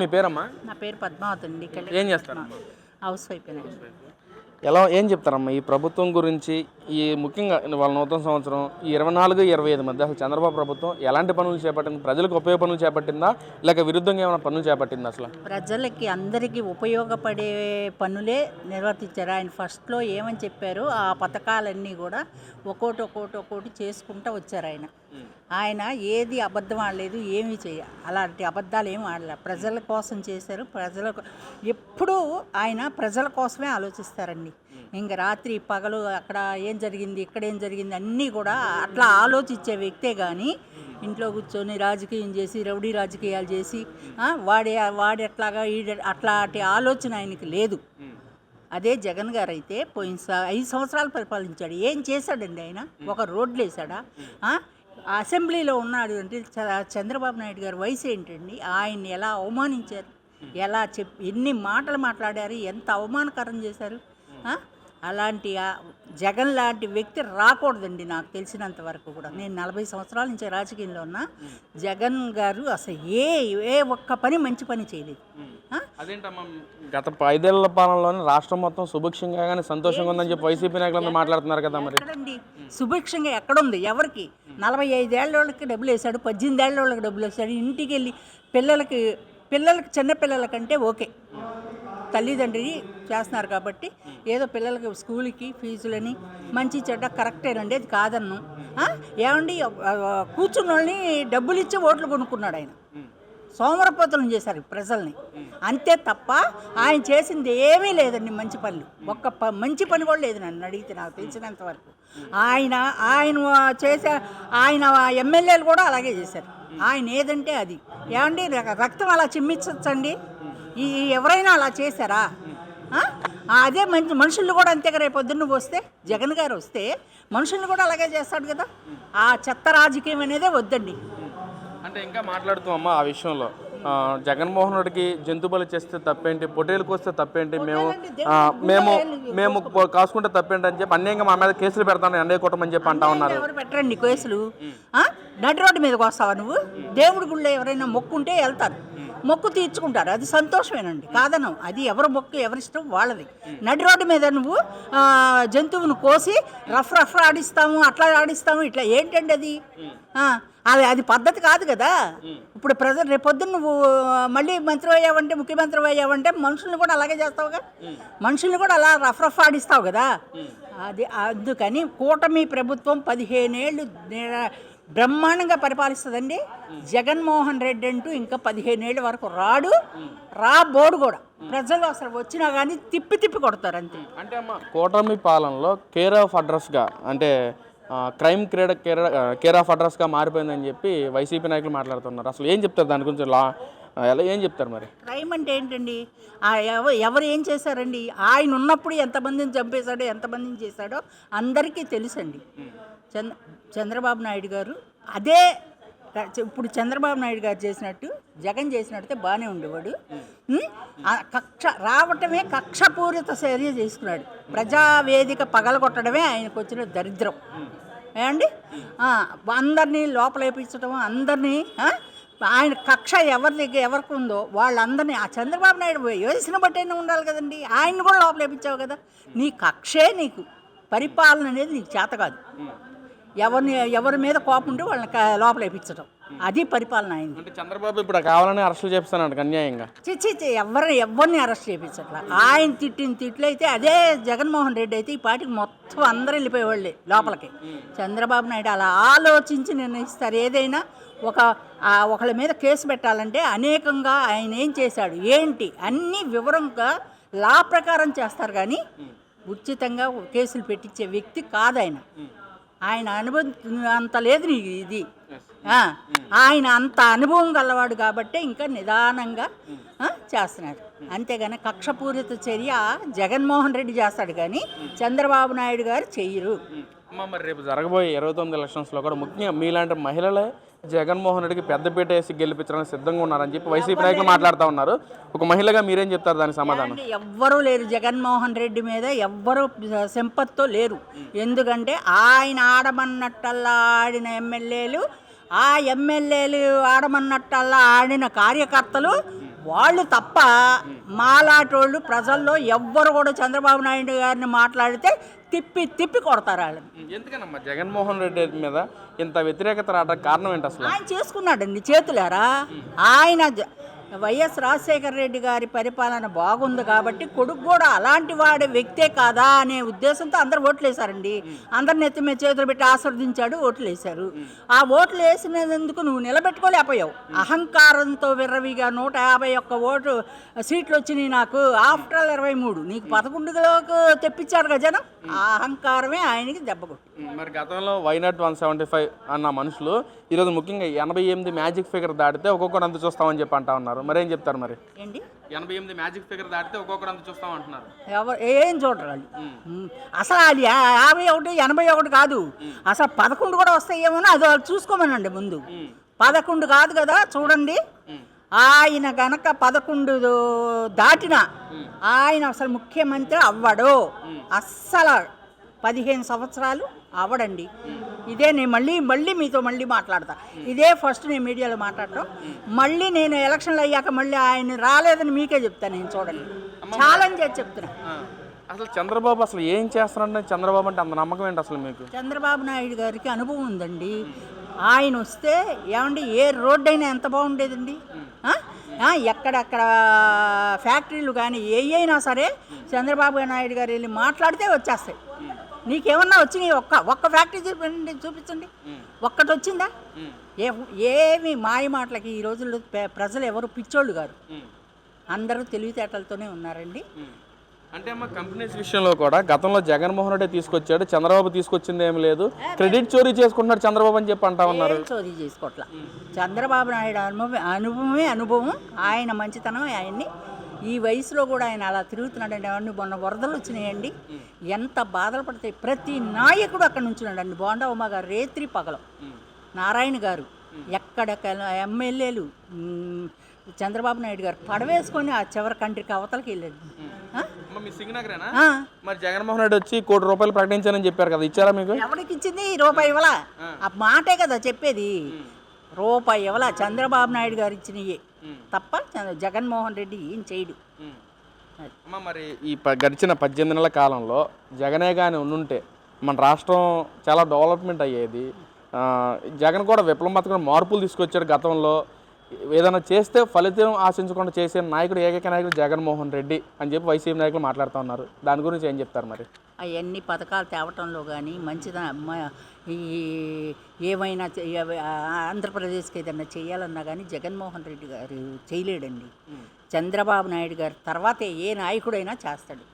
మీ పేరమ్మా? నా పేరు పద్మావతి అండి ఏం చేస్తారమ్మా హౌస్ వైఫ్ ఎలా ఏం చెప్తారమ్మా? ఈ ప్రభుత్వం గురించి ఈ ముఖ్యంగా వాళ్ళ నూతన సంవత్సరం ఈ ఇరవై నాలుగు ఇరవై ఐదు మధ్య అసలు చంద్రబాబు ప్రభుత్వం ఎలాంటి పనులు చేపట్టింది? ప్రజలకు ఉపయోగ పనులు చేపట్టిందా? లేక విరుద్ధంగా ఏమైనా పనులు చేపట్టిందా అసలు? ప్రజలకి అందరికీ ఉపయోగపడే పనులే నిర్వర్తించారు. ఆయన ఫస్ట్లో ఏమని చెప్పారు ఆ పథకాలన్నీ కూడా ఒక్కోటి ఒక్కోటి ఒక్కోటి చేసుకుంటూ వచ్చారు ఆయన. ఆయన ఏది అబద్ధం ఆడలేదు ఏమీ చేయ అలాంటి అబద్ధాలు ఏమి ఆడలేదు ప్రజల కోసం చేశారు ప్రజలకు ఎప్పుడూ ఆయన ప్రజల కోసమే ఆలోచిస్తారండి. ఇంకా రాత్రి పగలు అక్కడ ఏం జరిగింది ఇక్కడ ఏం జరిగింది అన్నీ కూడా అట్లా ఆలోచించే వ్యక్తే కానీ ఇంట్లో కూర్చొని రాజకీయం చేసి రౌడీ రాజకీయాలు చేసి వాడే వాడి అట్లాగా అట్లాంటి ఆలోచన ఆయనకి లేదు. అదే జగన్ గారు అయితే పోయిన ఐదు సంవత్సరాలు పరిపాలించాడు. ఏం చేశాడండి ఆయన? ఒక రోడ్లు వేసాడా అసెంబ్లీలో ఉన్నాడు అంటే చంద్రబాబు నాయుడు గారి వయసు ఏంటండి? ఆయన్ని ఎలా అవమానించారు? ఎలా చెప్ ఎన్ని మాటలు మాట్లాడారు? ఎంత అవమానకరం చేశారు? అలాంటి జగన్ లాంటి వ్యక్తి రాకూడదండి నాకు తెలిసినంత వరకు కూడా. నేను నలభై సంవత్సరాల నుంచి రాజకీయంలో ఉన్నా జగన్ గారు అసలు ఏ ఏ ఒక్క పని మంచి పని చేయలేదు? అదేంటమ్మా గత ఐదేళ్ళ పాలనలోనే రాష్ట్రం మొత్తం సుభిక్షంగా కానీ సంతోషంగా ఉందని చెప్పి వైసీపీ నాయకులందరూ మాట్లాడుతున్నారు కదా మరి. సుభిక్షంగా ఎక్కడుంది? ఎవరికి? నలభై ఐదేళ్ళ వాళ్ళకి డబ్బులు వేశాడు పద్దెనిమిది ఏళ్ళ వాళ్ళకి డబ్బులు వేశాడు ఇంటికి వెళ్ళి పిల్లలకి పిల్లలకి చిన్న పిల్లలకంటే ఓకే. తల్లిదండ్రి చేస్తున్నారు కాబట్టి ఏదో పిల్లలకి స్కూల్కి ఫీజులని మంచి చెడ్డ కరెక్టేనండి అది కాదన్ను. ఏమండి కూర్చున్న వాళ్ళని డబ్బులు ఇచ్చి ఓట్లు కొనుక్కున్నాడు ఆయన. సోమరపోతులను చేశారు ప్రజల్ని. అంతే తప్ప ఆయన చేసింది ఏమీ లేదండి మంచి పనులు. ఒక్క మంచి పని కూడా లేదు నన్ను అడిగితే నాకు తెలిసినంత వరకు. ఆయన ఆయన చేసే ఆయన ఎమ్మెల్యేలు కూడా అలాగే చేశారు. ఆయన ఏదంటే అది. ఏమండి ర- రక్తం అలా చిమ్మించండి ఈ ఎవరైనా అలా చేశారా? అదే మంచి మనుషులు కూడా అంతే రేపు పొద్దున్న వస్తే జగన్ గారు వస్తే మనుషుల్ని కూడా అలాగే చేస్తాడు కదా? ఆ చెత్త రాజకీయం అనేదే వద్దండి. అంటే ఇంకా మాట్లాడుతూ అమ్మా ఆ విషయంలో. జగన్మోహన్ రెడ్డికి జంతు బలి చేస్తే తప్పేంటి? పొట్టేలకు వస్తే తప్పేంటి? మేము మేము మేము కాసుకుంటే తప్పేంటి అని చెప్పి అన్యంగా మా మీద కేసులు పెడతాను అన్నయ్య కుటుంబం చెప్పి అంటా ఉన్నారు. ఎవరు పెట్టరండి కేసులు? నడి రోడ్డు మీదకి వస్తావా నువ్వు? దేవుడి గుళ్ళో ఎవరైనా మొక్కుంటే వెళ్తారు. మొక్కు తీర్చుకుంటారు. అది సంతోషమేనండి. కాదను. అది ఎవరి మొక్కు ఎవరిష్టం వాళ్ళది. నడి రోడ్డు మీద నువ్వు ఆ, జంతువును కోసి రఫ్ రఫ్ ఆడిస్తాము అట్లా ఆడిస్తాము ఇట్లా ఏంటండి అది? అది అది పద్ధతి కాదు కదా. ఇప్పుడు ప్రజలు రేపొద్దున నువ్వు మళ్ళీ మంత్రి అయ్యావంటే ముఖ్యమంత్రి అయ్యావంటే మనుషుల్ని కూడా అలాగే చేస్తావుగా? మనుషుల్ని కూడా అలా రఫ్ రఫ్ ఆడిస్తావు కదా? అది అందుకని కూటమి ప్రభుత్వం పదిహేనేళ్ళు బ్రహ్మాండంగా పరిపాలిస్తుందండి. జగన్మోహన్ రెడ్డి అంటూ ఇంకా పదిహేనేళ్ళ వరకు రాడు. రా బోర్డు కూడా. ప్రజలు అసలు వచ్చినా కానీ తిప్పి తిప్పి కొడతారు అంతే. అంటే అమ్మ కూటమి పాలనలో కేర్ ఆఫ్ అడ్రస్గా అంటే క్రైమ్ క్రీడ కేర్ ఆఫ్ అడ్రస్గా మారిపోయిందని చెప్పి వైసీపీ నాయకులు మాట్లాడుతున్నారు. అసలు ఏం చెప్తారు దాని గురించి? లా ఎలా ఏం చెప్తారు మరి? క్రైమ్ అంటే ఏంటండి? ఎవరు ఏం చేశారండి? ఆయన ఉన్నప్పుడు ఎంతమందిని చంపేశాడో ఎంతమందిని చేశాడో అందరికీ తెలుసండి. చంద్ర చంద్రబాబు నాయుడు గారు అదే ఇప్పుడు చంద్రబాబు నాయుడు గారు చేసినట్టు జగన్ చేసినట్టే బాగానే ఉండేవాడు. కక్ష రావటమే కక్షపూరిత చర్య చేసుకున్నాడు. ప్రజావేదిక పగలగొట్టడమే ఆయనకు వచ్చిన దరిద్రం. ఏమండి? అందరినీ లోపలేపించడం అందరినీ ఆయన కక్ష ఎవరి దగ్గర ఎవరికి ఉందో వాళ్ళందరినీ ఆ చంద్రబాబు నాయుడు వేసిన బట్టైనా ఉండాలి కదండి. ఆయన్ని కూడా లోపలేపించావు కదా. నీ కక్షే నీకు. పరిపాలన అనేది నీకు చేత కాదు. ఎవరిని ఎవరి మీద కోపం ఉంటే వాళ్ళని క- లోపలేపించడం అది పరిపాలన అయింది. అంటే చంద్రబాబు ఇప్పుడు కావాలని అరెస్టులు చేపిస్తానంట అన్యాయంగా. చిచ్చి ఎవరిని ఎవరిని అరెస్ట్ చేయించట్లా ఆయన తిట్టిన తిట్లు అయితే అదే జగన్మోహన్ రెడ్డి అయితే ఈ పాటికి మొత్తం అందరూ వెళ్ళిపోయేవాళ్ళే లోపలికి. చంద్రబాబు నాయుడు అలా ఆలోచించి నిర్ణయిస్తారు. ఏదైనా ఒక ఒకళ్ళ మీద కేసు పెట్టాలంటే అనేకంగా ఆయన ఏం చేశాడు? ఏంటి? అన్నీ వివరంగా లా ప్రకారం చేస్తారు కానీ ఉచితంగా కేసులు పెట్టించే వ్యక్తి కాదు ఆయన ఆయన అనుభవం అంత లేదు నీకు ఇది. ఆ, ఆయన అంత అనుభవం గలవాడు కాబట్టి ఇంకా నిదానంగా ఆ, చేస్తున్నారు అంతేగాని కక్షపూరిత చర్య జగన్మోహన్ రెడ్డి చేస్తాడు కానీ చంద్రబాబు నాయుడు గారు చెయ్యరు. అమ్మ మరి రేపు జరగబోయే ఇరవై తొమ్మిది ఎలక్షన్స్లో కూడా ముఖ్యంగా మీలాంటి మహిళలే జగన్మోహన్ రెడ్డికి పెద్దపీట వేసి గెలిపించడానికి సిద్ధంగా ఉన్నారని చెప్పి వైసీపీ నాయకులు మాట్లాడుతూ ఉన్నారు. ఒక మహిళగా మీరేం చెప్తారు దానికి సమాధానం? ఎవ్వరూ లేరు. జగన్మోహన్ రెడ్డి మీద ఎవ్వరూ సింపత్తో లేరు. ఎందుకంటే ఆయన ఆడమన్నట్టల్లా ఆడిన ఎమ్మెల్యేలు ఆ ఎమ్మెల్యేలు ఆడమన్నట్టల్లా ఆడిన కార్యకర్తలు వాళ్ళు తప్ప మాలాటోళ్ళు ప్రజల్లో ఎవ్వరు కూడా చంద్రబాబు నాయుడు గారిని మాట్లాడితే తిప్పి తిప్పి కొడతారు వాళ్ళని. ఎందుకనమ్మా? జగన్మోహన్ రెడ్డి మీద ఇంత వ్యతిరేకత రావడానికి కారణం ఏంటి అసలు? ఆయన చేసుకున్నాడండి చేతులారా? ఆయన వైఎస్ రాజశేఖర రెడ్డి గారి పరిపాలన బాగుంది కాబట్టి కొడుకు కూడా అలాంటి వాడే వ్యక్తే కాదా అనే ఉద్దేశంతో అందరు ఓట్లు వేశారండి. అందరు నెత్తి మీద చేతులు పెట్టి ఆస్వాదించాడు ఓట్లు వేశారు. ఆ ఓట్లు వేసినందుకు నువ్వు నిలబెట్టుకోలేకపోయావు. అహంకారంతో విర్రవిగా నూట యాభై ఒక్క ఓటు సీట్లు వచ్చినాయి నాకు. ఆఫ్టర్ ఆల్ ఇరవై మూడు నీకు పదకొండులోకి తెప్పించారు కదా జనం. ఆ అహంకారమే ఆయనకి దెబ్బ మరి గతంలో వైనాట్ వన్ సెవెంటీ ఫైవ్ అన్న మనుషులు ఈరోజు ముఖ్యంగా ఎనభై ఎనిమిది మ్యాజిక్ ఫిగర్ దాటితే ఒక్కొక్కరు అంత చూస్తామని చెప్పి అంటా ఉన్నారు. మరి ఏం చెప్తారు మరి? ఏంటి? ఎనభై ఎనిమిది మ్యాజిక్ ఫిగర్ దాటితే ఒక్కొక్కరు అంత చూస్తాం అంటున్నారు. ఎవరు ఏం చూడరు వాళ్ళు. అసలు అది యాభై ఒకటి ఎనభై ఒకటి కాదు. అసలు పదకొండు కూడా వస్తాయేమో అది వాళ్ళు చూసుకోమనండి ముందు. పదకొండు కాదు కదా చూడండి. ఆయన గనక పదకొండు దాటిన ఆయన అసలు ముఖ్యమంత్రి అవ్వడు. అస్సలు పదిహేను సంవత్సరాలు అవ్వడండి. ఇదే నేను మళ్ళీ మళ్ళీ మీతో మళ్ళీ మాట్లాడతా. ఇదే ఫస్ట్ నేను మీడియాలో మాట్లాడటం మళ్ళీ నేను ఎలక్షన్లు అయ్యాక మళ్ళీ ఆయన రాలేదని మీకే చెప్తాను నేను చూడండి. ఛాలెంజ్ చేసి చెప్తున్నా. అసలు చంద్రబాబు అసలు ఏం చేస్తున్నారంటే చంద్రబాబు అంటే అంత నమ్మకం ఏంటి అసలు మీకు? చంద్రబాబు నాయుడు గారికి అనుభవం ఉందండి. ఆయన వస్తే ఏమండి ఏ రోడ్డు అయినా ఎంత బాగుండేదండి? ఎక్కడెక్కడ ఫ్యాక్టరీలు కానీ ఏ అయినా సరే చంద్రబాబు నాయుడు గారు వెళ్ళి మాట్లాడితే వచ్చేస్తాయి. నీకేమన్నా వచ్చినాయి ఒక్క ఒక్క ఫ్యాక్టరీ చూపించండి చూపించండి. ఒక్కటి వచ్చిందా? ఏ ఏమి మాయ మాటలకి ఈ రోజుల్లో ప్రజలు ఎవరు పిచ్చోళ్ళు గారు అందరూ తెలివితేటలతోనే ఉన్నారండి. అంటే అమ్మ కంపెనీస్ విషయంలో కూడా గతంలో జగన్మోహన్ రెడ్డి తీసుకొచ్చాడు చంద్రబాబు తీసుకొచ్చింది ఏం లేదు. క్రెడిట్ చోరీ చేసుకుంటున్నాడు చంద్రబాబు అని చెప్పి అంటా ఉన్నారు. చోరీ చేసుకోవట్లా చంద్రబాబు నాయుడు అనుభవం అనుభవమే అనుభవం ఆయన మంచితనం ఆయన్ని ఈ వయసులో కూడా ఆయన అలా తిరుగుతున్నాడండి అవన్నీ మొన్న వరదలు వచ్చినాయండి. ఎంత బాధలు పడతాయి ప్రతి నాయకుడు అక్కడ నుంచున్నాడండి బోండా ఉమ్మ గారు రేత్రి పగలం. నారాయణ గారు ఎక్కడెక్కడ ఎమ్మెల్యేలు చంద్రబాబు నాయుడు గారు పడవేసుకొని ఆ చివరి కంట్రీకి అవతలకి వెళ్ళాడు. మరి జగన్మోహన్ రెడ్డి వచ్చి కోటి రూపాయలు ప్రకటించానని చెప్పారు కదా ఇచ్చారా మీకు? ఎవరికి ఇచ్చింది రూపాయి ఇవ్వలా? ఆ. మాటే కదా చెప్పేది. రూపాయి ఇవ్వలా? చంద్రబాబు నాయుడు గారు ఇచ్చినవి తప్ప జగన్మోహన్ రెడ్డి ఏం చేయడు. అమ్మ మరి ఈ ప- గడిచిన పద్దెనిమిది నెలల కాలంలో జగనే కానీ ఉండుంటే మన రాష్ట్రం చాలా డెవలప్మెంట్ అయ్యేది. జగన్ కూడా విప్లవాత్మక మార్పులు తీసుకొచ్చాడు గతంలో. ఏదైనా చేస్తే ఫలితం ఆశించకుండా చేసే నాయకుడు ఏకైక నాయకుడు జగన్మోహన్ రెడ్డి అని చెప్పి వైసీపీ నాయకులు మాట్లాడుతూ ఉన్నారు. దాని గురించి ఏం చెప్తారు మరి? అవన్నీ పథకాలు తేవటంలో కానీ మంచిద ఈ ఏమైనా ఆంధ్రప్రదేశ్కి ఏదైనా చేయాలన్నా కానీ జగన్మోహన్ రెడ్డి గారు చేయలేడండి. చంద్రబాబు నాయుడు గారి తర్వాతే ఏ నాయకుడైనా చేస్తాడు.